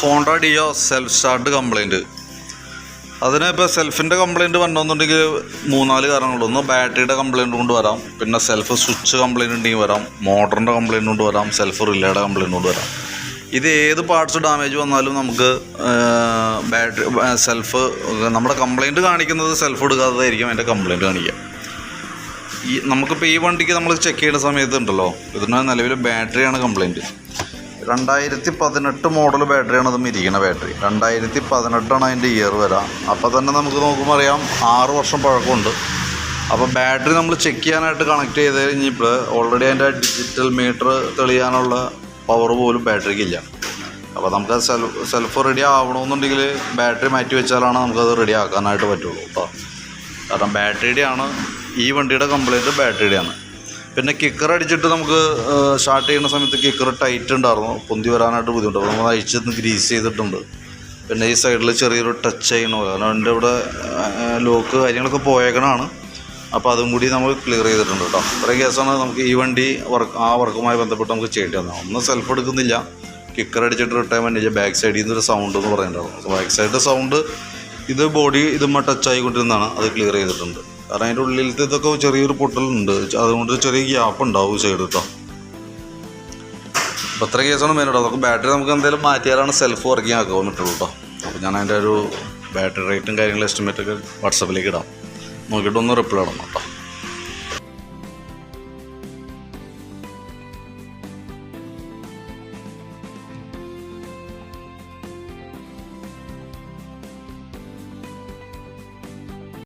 Honda Dio self start complaint അതിന് ഇപ്പോൾ സെൽഫിന്റെ complaint വരണമെന്നുണ്ടെങ്കിൽ മൂന്നാൽ കാരണങ്ങളുണ്ട് ഒന്ന് ബാറ്ററിയുടെ കംപ്ലൈന്റ് കൊണ്ട് വരാം. പിന്നെ സെൽഫ് സ്വിച്ച് കംപ്ലൈന്റ് ഉണ്ടെങ്കിൽ വരാം. മോട്ടറിന്റെ കംപ്ലൈന്റ് കൊണ്ട് വരാം. സെൽഫ് റിലേയുടെ കംപ്ലൈന്റ് കൊണ്ട് വരാം. ഇത് ഏത് പാർട്സ് ഡാമേജ് വന്നാലും നമുക്ക് ബാറ്ററി സെൽഫ് നമ്മുടെ കംപ്ലൈന്റ് കാണിക്കുന്നത് സെൽഫ് എടുക്കാത്തതായിരിക്കും അതിന്റെ കംപ്ലൈന്റ് കാണിക്കുക. ഈ നമുക്കിപ്പോൾ ഈ വണ്ടിക്ക് നമ്മൾ ചെക്ക് ചെയ്യുന്ന സമയത്ത് ഉണ്ടല്ലോ? ഇതിന് നിലവിൽ ബാറ്ററിയാണ് കംപ്ലൈന്റ് രണ്ടായിരത്തി പതിനെട്ട് മോഡൽ ബാറ്ററിയാണ് അതും ഇരിക്കുന്ന ബാറ്ററി രണ്ടായിരത്തി പതിനെട്ടാണ് അതിന്റെ ഇയർ വരാം. അപ്പോൾ തന്നെ നമുക്ക് നോക്കുമ്പോൾ അറിയാം ആറ് വർഷം പഴക്കമുണ്ട്. അപ്പോൾ ബാറ്ററി നമ്മൾ ചെക്ക് ചെയ്യാനായിട്ട് കണക്ട് ചെയ്ത് കഴിഞ്ഞപ്പോൾ ഓൾറെഡി അതിന്റെ ഡിജിറ്റൽ മീറ്റർ തെളിയാനുള്ള പവർ പോലും ബാറ്ററിക്ക് ഇല്ല. അപ്പോൾ നമുക്ക് സെൽഫ് സെൽഫ് റെഡി ആവണമെന്നുണ്ടെങ്കിൽ ബാറ്ററി മാറ്റി വെച്ചാലാണ് നമുക്കത് റെഡി ആക്കാനായിട്ട് പറ്റുള്ളൂ കേട്ടോ കാരണം ബാറ്ററിയുടെയാണ് ഈ വണ്ടിയുടെ കംപ്ലൈന്റ് ബാറ്ററിയുടെയാണ് പിന്നെ കിക്കർ അടിച്ചിട്ട് നമുക്ക് സ്റ്റാർട്ട് ചെയ്യുന്ന സമയത്ത് കിക്കർ ടൈറ്റ് ഉണ്ടായിരുന്നു. പൊന്തി വരാനായിട്ട് അപ്പോൾ നമ്മൾ അഴിച്ചൊന്ന് ഗ്രീസ് ചെയ്തിട്ടുണ്ട്. പിന്നെ ഈ സൈഡിൽ ചെറിയൊരു ടച്ച് ചെയ്യണോ കാരണം എന്റെ ഇവിടെ ലോക്ക് കാര്യങ്ങളൊക്കെ പോയേക്കണാണ് അപ്പോൾ അതും കൂടി നമ്മൾ ക്ലിയർ ചെയ്തിട്ടുണ്ട് കേട്ടോ. ഇത്രയും കേസാണ് നമുക്ക് ഈ വണ്ടി വർക്ക് ആ വർക്കുമായി ബന്ധപ്പെട്ട് നമുക്ക് ചെയ്യേണ്ടി വന്നത്. ഒന്ന് സെൽഫ് എടുക്കുന്നില്ല. കിക്കർ അടിച്ചിട്ട് വന്നില്ല ബാക്ക് സൈഡിൽ നിന്നൊരു സൗണ്ട് എന്ന് പറയുന്നുണ്ടായിരുന്നു. ബാക്ക് സൈഡിന്റെ സൗണ്ട് ഇത് ബോഡി ഇതുമ്മ ടച്ച് ആയിക്കൊണ്ടിരുന്നതാണ്. അത് ക്ലിയർ ചെയ്തിട്ടുണ്ട്. കാരണം അതിന്റെ ഉള്ളിലത്തെ ഇതൊക്കെ ചെറിയൊരു പൊട്ടലുണ്ട്. അതുകൊണ്ട് ചെറിയ ഗ്യാപ്പ് ഉണ്ടാവും സൈഡ് കേട്ടോ അപ്പോൾ അത്ര കേസാണ് മെയിൻ കേട്ടോ നമുക്ക് ബാറ്ററി നമുക്ക് എന്തായാലും മാറ്റിയാലാണ് സെൽഫ് വർക്കിംഗ് ആക്കാൻ പറ്റുള്ളൂ കേട്ടോ അപ്പോൾ ഞാൻ അതിന്റെ ഒരു ബാറ്ററി റേറ്റും കാര്യങ്ങളും എസ്റ്റിമേറ്റൊക്കെ വാട്സപ്പിലേക്ക് ഇടാം. നോക്കിയിട്ട് ഒന്ന് റിപ്ലൈ ഇടണം കേട്ടോ